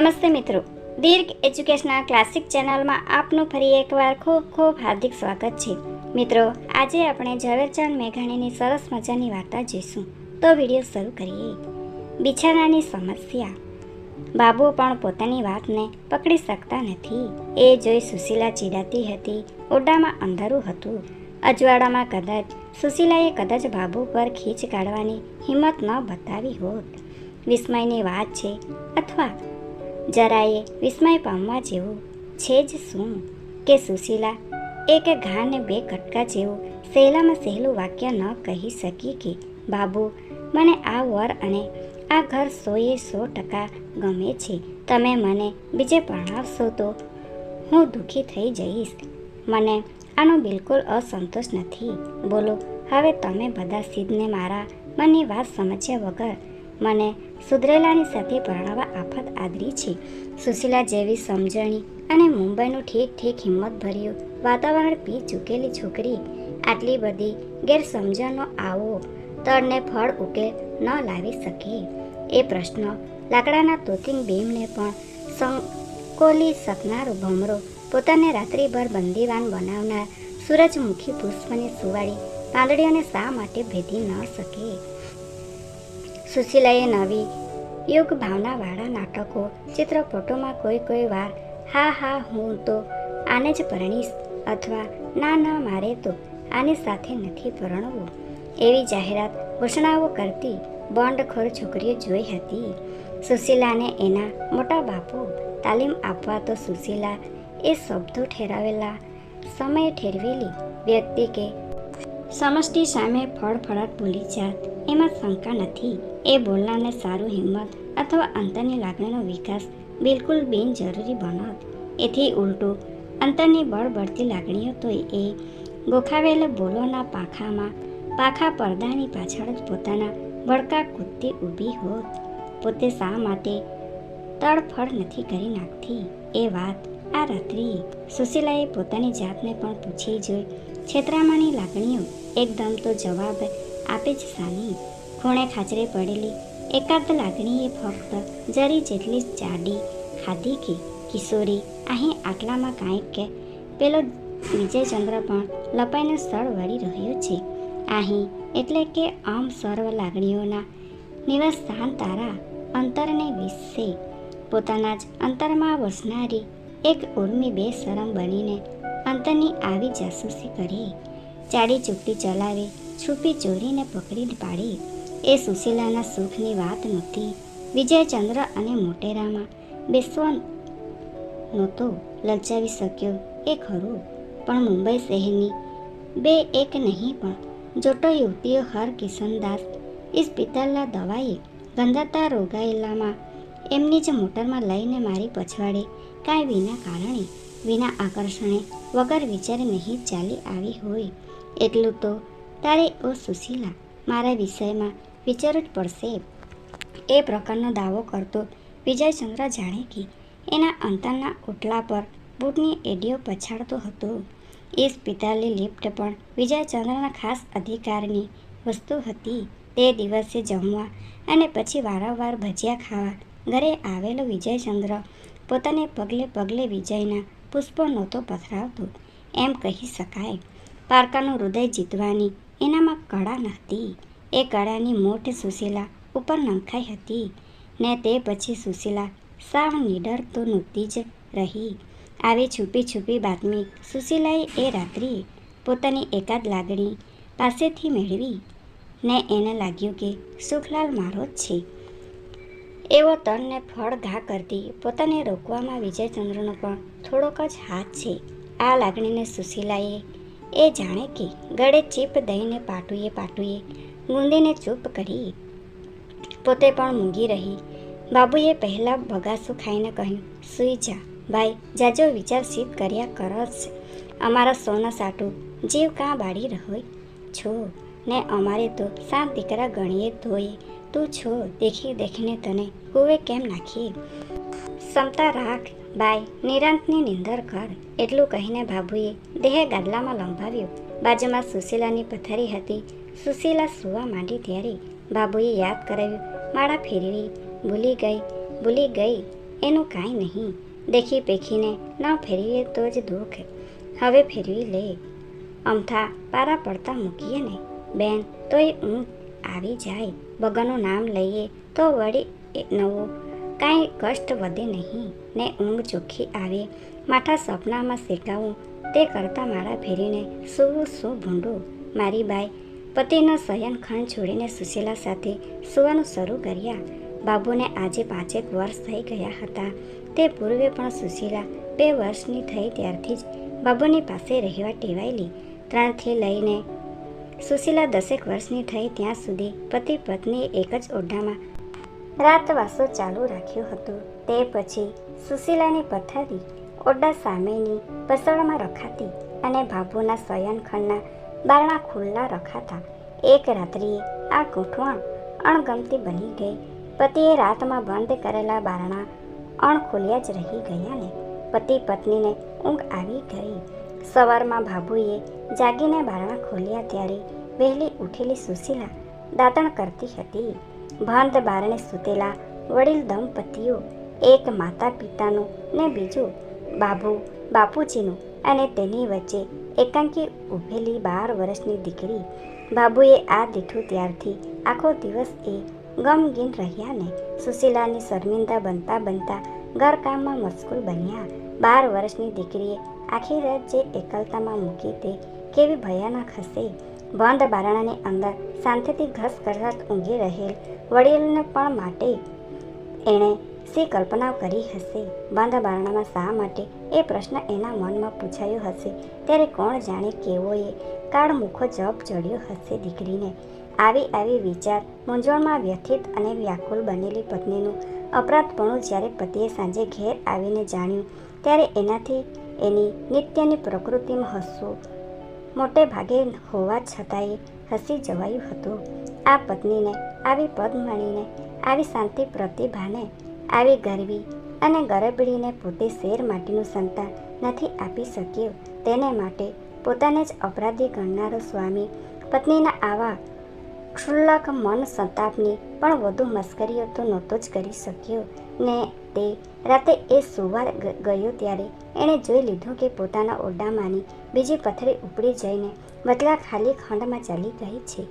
નમસ્તે મિત્રો. દીર્ઘ educational classic ચેનલમાં આપનું ફરી એકવાર ખૂબ ખૂબ હાર્દિક સ્વાગત છે. મિત્રો, આજે આપણે ઝવેરચંદ મેઘાણીની સરસ મજાની વાર્તા જોઈશું. તો વીડિયો શરૂ કરીએ. બિછાનાની સમસ્યા. બાબુ પણ પોતાની વાતને પકડી શકતા નથી. એ જોઈ સુશીલા ચીડાતી હતી. ઓરડામાં અંધારું હતું. અજવાળામાં કદાચ સુશીલાએ કદાચ બાબુ પર ખીચ કાઢવાની હિંમત ન બતાવી હોત. વિસ્મયની વાત છે. અથવા જરાએ વિસ્મય પામવા જેવું છે જ શું? કે સુશીલા, એક ઘાને બે કટકા જેવું સહેલામાં સહેલું વાક્ય ન કહી શકી કે, બાબુ, મને આ વર અને આ ઘર સોએ સો ટકા ગમે છે. તમે મને બીજે પરણાવશો તો હું દુઃખી થઈ જઈશ. મને આનો બિલકુલ અસંતોષ નથી. બોલો, હવે તમે બધા સિદ્ધને મારા મનની વાત સમજ્યા વગર મને સુધરેલાની સાથે પરણાવવા આફત આદરી છે. સુશીલા જેવી સમજણી અને મુંબઈનું ઠીક ઠીક હિંમત ભર્યું વાતાવરણ પી ચૂકેલી છોકરી. આટલી બધી ગેરસમજણનો આવો તળને ફળ ઉકેલ ન લાવી શકે. એ પ્રશ્ન લાકડાના તોતિંગ બીમને પણ સંકોલી શકનારો ભમરો પોતાને રાત્રિભર બંદીવાન બનાવનાર સૂરજમુખી પુષ્પની સુવાળી પાંદડીઓને શા માટે ભેદી ન શકે? સુશીલાએ નવી યુગ ભાવનાવાળા નાટકો, ચિત્રપટોમાં કોઈ કોઈ વાર, હા હા, હું તો આને જ પરણીશ અથવા ના ના, મારે તો આની સાથે નથી પરણવું. એવી જાહેરાત ઘોષણાઓ કરતી બોન્ડખોર છોકરીઓ જોઈ હતી. સુશીલાને એના મોટા બાપુ તાલીમ આપવા તો સુશીલા એ શબ્દો ઠેરાવેલા સમયે ઠેરવેલી. વ્યક્તિ કે સમષ્ટિ સામે ફળફળાટ ભૂલી જાત એમાં શંકા નથી. એ બોલનારને સારું હિંમત અથવા અંતરની લાગણીનો વિકાસ બિલકુલ બિનજરૂરી બનત. એથી ઉલટું, અંતરની બળબડતી લાગણીઓ તો એ ગોખાવેલા બોલોના પાખામાં, પાખા પડદાની પાછળ જ પોતાના ભડકા કૂદતી ઊભી હોત. પોતે શા માટે તડફડ નથી કરી નાખતી? એ વાત આ રાત્રિએ સુશીલાએ પોતાની જાતને પણ પૂછી જોઈ છેતરામાની લાગણીઓ. એકદમ તો જવાબ આપે જ સાની ખૂણે ખાચરે પડેલી એકાદ લાગણીએ ફક્ત જરી જેટલી ચાડી ખાધી કે કિશોરી. અહીં આટલામાં કાંઈક કે પેલો વિજયચંદ્ર પણ લપાઈને સ્થળ વળી રહ્યો છે. અહીં એટલે કે આમ સર્વ લાગણીઓના નિવાસ સ્થાન તારા અંતરને વિશે. પોતાના જ અંતરમાં વસનારી એક ઉર્મી બે શરમ બનીને અંતરની આવી જાસૂસી કરી. ચાડી ચૂકતી ચલાવી છુપી ચોરીને પકડી પાડી. એ સુશીલાના સુખની વાત નહોતી વિજયચંદ્ર અને મોટેરામાં બેસવા નહોતો લલચાવી શક્યો. એ ખરું, પણ મુંબઈ શહેરની બે એક નહીં પણ જોટો યુવતીઓ હર કિશનદાસ ઇસ્પિતલના દવાએ ગંધાતા રોગાયેલામાં એમની જ મોટરમાં લઈને મારી પછવાડે. કાંઈ વિના કારણે, વિના આકર્ષણે વગર વિચારે નહીં ચાલી આવી હોય. એટલું તો તારે, ઓ સુશીલા, મારા વિષયમાં વિચારવું જ પડશે. એ પ્રકારનો દાવો કરતો વિજયચંદ્ર જાણે કે એના અંતરના ઓટલા પર બૂટની એડીઓ પછાડતો હતો. એ સ્પિતાલી લિફ્ટ પણ વિજયચંદ્રના ખાસ અધિકારની વસ્તુ હતી. તે દિવસે જમવા અને પછી વારંવાર ભજીયા ખાવા ઘરે આવેલો વિજયચંદ્ર પોતાને પગલે પગલે વિજયના પુષ્પો નહોતો પથરાવતો. એમ કહી શકાય. પારકાનું હૃદય જીતવાની એનામાં કળા નહોતી. એ કળાની મોટ સુશીલા ઉપર નંખાઈ હતી ને તે પછી સુશીલા સાવ નીડર તો નહોતી જ રહી. આવી છુપી છુપી બાતમી સુશીલાએ એ રાત્રિએ પોતાની એકાદ લાગણી પાસેથી મેળવી ને એને લાગ્યું કે, સુખલાલ મારો જ છે. એવો તનને ફળ ઘા કરતી પોતાને રોકવામાં વિજયચંદ્રનો પણ થોડોક જ હાથ છે. આ લાગણીને સુશીલાએ એ જાણે કે ગળે ચીપ દઈને પાટુએ પાટુએ ગુંદીને ચૂપ કરી. પોતે પણ મૂંગી રહી. બાબુએ પહેલાં બગાસું ખાઈને કહ્યું, સૂઈ જા. ભાઈ, જાજો વિચાર સિદ્ધ કર્યા કરસ અમારા સોના સાટું જીવ કાં બાળી રહ્યો? છો, ને અમારે તો સાત દીકરા ગણીએ તોય. તું છો, દેખી દેખીને તને કુવે કેમ નાખીએ? ક્ષમતા રાખ. બાય, નિરાંતની નિંદર કર, એટલું કહીને બાબુએ દેહ ગાદલામાં લંબાવ્યો. બાજુમાં સુશીલાની પથારી હતી. સુશીલા સુવા માંડી ત્યારે બાબુએ યાદ કરાવ્યું, માળા ફેરવી, ભૂલી ગઈ ભૂલી ગઈ, એનું કાંઈ નહીં. દેખી પેખીને ન ફેરવીએ તો જ દુઃખ. હવે ફેરવી લે. અમથા પારા પડતા મૂકીએ ને, બેન, તોય ઊંઘ આવી જાય. ભગવાનનું નામ લઈએ તો વળી નવું કાંઈ કષ્ટ વધે નહીં. ને ઊંઘ ચોખ્ખી આવે. માઠા સપનામાં શેકાવું તે કરતાં મારા ફેરીને સૂવું શું ભૂંડું? મારી બાઈ પતિનો શયન ખંડ છોડીને સુશીલા સાથે સૂવાનું શરૂ કર્યા. બાબુને આજે પાંચેક વર્ષ થઈ ગયા હતા. તે પૂર્વે પણ સુશીલા બે વર્ષની થઈ ત્યારથી જ બાબુની પાસે રહેવા ટેવાયેલી. ત્રણથી લઈને સુશીલા દસેક વર્ષની થઈ ત્યાં સુધી પતિ પત્ની એક જ ઓરડામાં રાતવાસો ચાલુ રાખ્યું હતું. તે પછી સુશીલાની પથારી ઓરડા સામેની પસળમાં રખાતી અને બાબુના શયનખંડના બારણા ખુલ્લા રખાતા એક રાત્રિએ આ ગોઠવણ અણગમતી બની ગઈ. પતિએ રાતમાં બંધ કરેલા બારણા અણખોલ્યા જ રહી ગયા ને. પતિ પત્નીને ઊંઘ આવી ગઈ. સવારમાં ભાભુએ જાગીને બારણા ખોલ્યા ત્યારે વહેલી ઉઠેલી સુશીલા દાંતણ કરતી હતી. બંધ બારણે સૂતેલા વડીલ દંપતીઓ, એક માતા પિતાનું ને બીજું બાબુ, બાપુજીનું અને તેની વચ્ચે એકાંકી ઊભેલી બાર વર્ષની દીકરી. બાબુએ આ દીઠું ત્યારથી આખો દિવસ એ ગમગીન રહ્યા ને સુશીલાની શર્મિંદા બનતા બનતા ઘરકામમાં મશગુલ બન્યા. બાર વર્ષની દીકરીએ આખી રાત જે એકલતામાં મૂકી તે કેવી ભયાનક હશે? બંધ બારણાની અંદર શાંતિથી ઘસ કરત ઊંઘી રહેલ વડીલને પણ માટે એણે શી કલ્પના કરી હશે? બંધ બારણામાં શા માટે? એ પ્રશ્ન એના મનમાં પૂછાયો હશે. ત્યારે કોણ જાણે કેવોએ કાળ મુખો જપ ચડ્યો હશે દીકરીને. આવી આવી વિચાર મૂંઝવણમાં વ્યથિત અને વ્યાકુલ બનેલી પત્નીનું અપરાધપણું જ્યારે પતિએ સાંજે ઘેર આવીને જાણ્યું, ત્યારે એનાથી એની નિત્યની પ્રકૃતિમાં હસવું મોટે ભાગે હોવા છતાંય હસી જવાયું હતું. આ પત્નીને, આવી પદ મળીને આવી શાંતિ પ્રતિભાને, આવી ગરવી અને ગરબડીને પોતે શેર માટીનું સંતાન નથી આપી શક્યું. તેને માટે પોતાને જ અપરાધી ગણનારો સ્વામી પત્નીના આવા ક્ષુલ્લક મન સંતાપની પણ વધુ મસ્કરીઓ તો નહોતો જ કરી શક્યો. ને તે રાતે એ સુવા ગ- ગયો ત્યારે એણે જોઈ લીધું કે પોતાના ઓરડામાંની બીજી પથરી ઉપડી જઈને બદલા ખાલી ખંડમાં ચાલી ગઈ છે.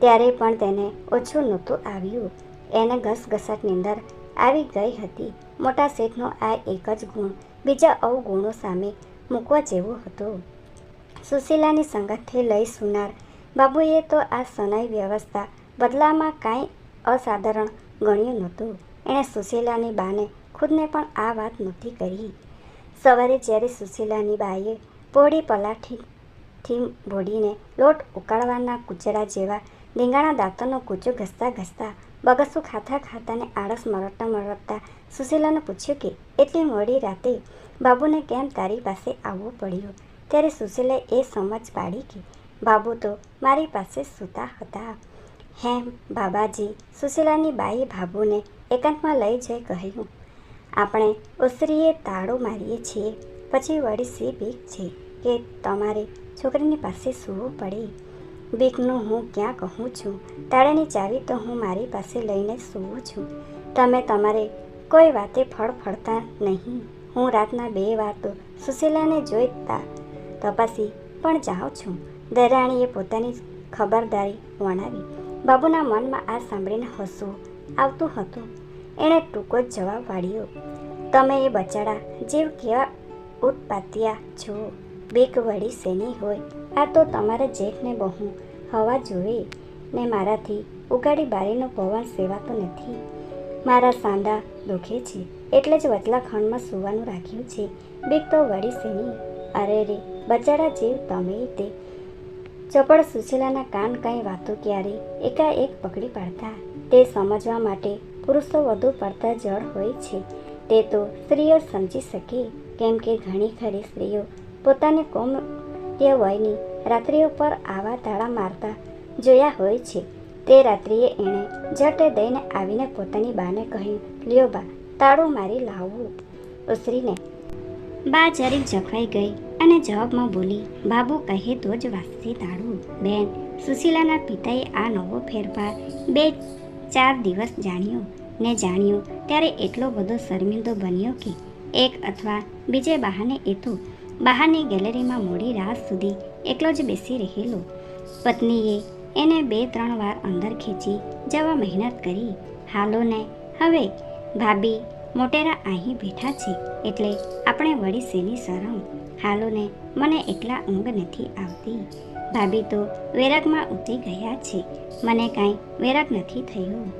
ત્યારે પણ તેને ઓછું નહોતું આવ્યું. એને ઘસઘસાટની અંદર આવી ગઈ હતી. મોટા શેઠનો આ એક જ ગુણ બીજા અવગુણો સામે મૂકવા જેવો હતો. સુશીલાની સંગતથી લઈ સુનાર બાબુએ તો આ સનાઈ વ્યવસ્થા બદલામાં કાંઈ અસાધારણ ગણ્યું નહોતું. એણે સુશીલાની બાને ખુદને પણ આ વાત નહોતી કરી. સવારે જ્યારે સુશીલાની બાઈએ પોળી પલાઠીથી બોડીને લોટ ઉકાળવાના કૂચડા જેવા રીંગાણા દાંતોનો કૂચો ઘસતા ઘસતા બગસું ખાતા ખાતાને આળસ મરડતા મરડતા સુશીલાને પૂછ્યું કે, એટલી મોડી રાતે બાબુને કેમ તારી પાસે આવવું પડ્યું? ત્યારે સુશીલાએ એ સમજ પાડી કે, બાબુ તો મારી પાસે સૂતા હતા. હેમ બાબાજી, સુશીલાની બાઈ બાબુને એકાંતમાં લઈ જઈ કહ્યું. આપણે ઉસરીએ તાળો મારીએ છીએ, પછી વળી સી બીક છે કે તમારે છોકરીની પાસે સૂવું પડે. બીકનું હું ક્યાં કહું છું? તાળાની ચાવી તો હું મારી પાસે લઈને સૂવું છું. તમે તમારે કોઈ વાતે ફળ ફળતા નહીં. હું રાતના બે વાર તો સુશીલાને જોઈતા તપાસી પણ જાઉં છું. દરાણીએ પોતાની ખબરદારી વણાવી. બાબુના મનમાં આ સાંભળીને હસવું આવતું હતું. એણે ટૂંકો જ જવાબ વાળ્યો, તમે એ બચાડા જેવ કેવા ઉત્પાત્યા છો, બેક વળી શેની હોય? આ તો તમારા જેઠને બહુ હવા જોવે ને મારાથી ઉગાડી બારીનો પવન સેવાતો નથી. મારા સાંધા દુખે છે, એટલે જ વચલા ખંડમાં સૂવાનું રાખ્યું છે. બીક તો વળી શેની? અરે રે બચાડા જીવ તમે તે ચપળ સુશીલાના કાન કાંઈ વાતો ક્યારે? એકાએક પકડી પાડતા. તે સમજવા માટે પુરુષો વધુ પડતા જળ હોય છે. તે તો સ્ત્રીઓ સમજી શકે, કેમ કે ઘણી ખરી સ્ત્રીઓ પોતાને કોમ તે વયની રાત્રિઓ પર આવા તાળા મારતા જોયા હોય છે. તે રાત્રિએ એણે જટ દઈને આવીને પોતાની બાને કહ્યું, લ્યો બા, તાળું મારી લાવવું ઉસરીને બા જરીક જખવાઈ ગઈ અને જવાબમાં બોલી, બાબુ, કહે તો જ વાસી તાળું. બેન સુશીલાના પિતાએ આ નવો ફેરફાર બે ચાર દિવસ જાણ્યો ને જાણ્યું ત્યારે એટલો બધો શર્મિંદો બન્યો કે એક અથવા બીજે બહાને એ તો બહારની ગેલેરીમાં મોડી રાત સુધી એકલો જ બેસી રહેલો. પત્નીએ એને બે ત્રણ વાર અંદર ખેંચી જવા મહેનત કરી. હાલો ને હવે ભાભી મોટેરા અહીં બેઠા છે એટલે આપણે વળી શેની શરમ? હાલો ને મને એકલા ઊંઘ નથી આવતી. ભાભી તો વેરગમાં ઉતરી ગયા છે. મને કાંઈ વેરગ નથી થયો.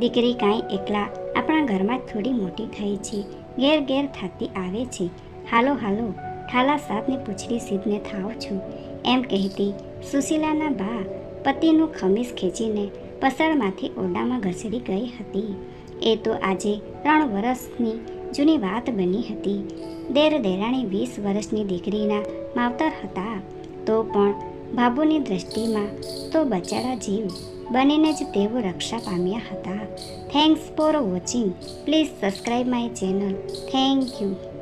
દીકરી કાંઈ એકલા આપણા ઘરમાં થોડી મોટી થઈ છે. ઘેર ઘેર થતી આવે છે. હાલો હાલો, ઠાલા સાતની પૂછડી સીધને થાવ છું. એમ કહેતી સુશીલાના બા પતિનું ખમીસ ખેંચીને પસરમાંથી ઓરડામાં ઘસડી ગઈ હતી. એ તો આજે ત્રણ વર્ષની જૂની વાત બની હતી. દેર દેરાણી વીસ વર્ષની દીકરીના માવતર હતા, તો પણ બાબુની દ્રષ્ટિમાં તો બચારા જીવ બનીને જ તેઓ રક્ષા પામ્યા હતા. Thanks for watching please subscribe my channel thank you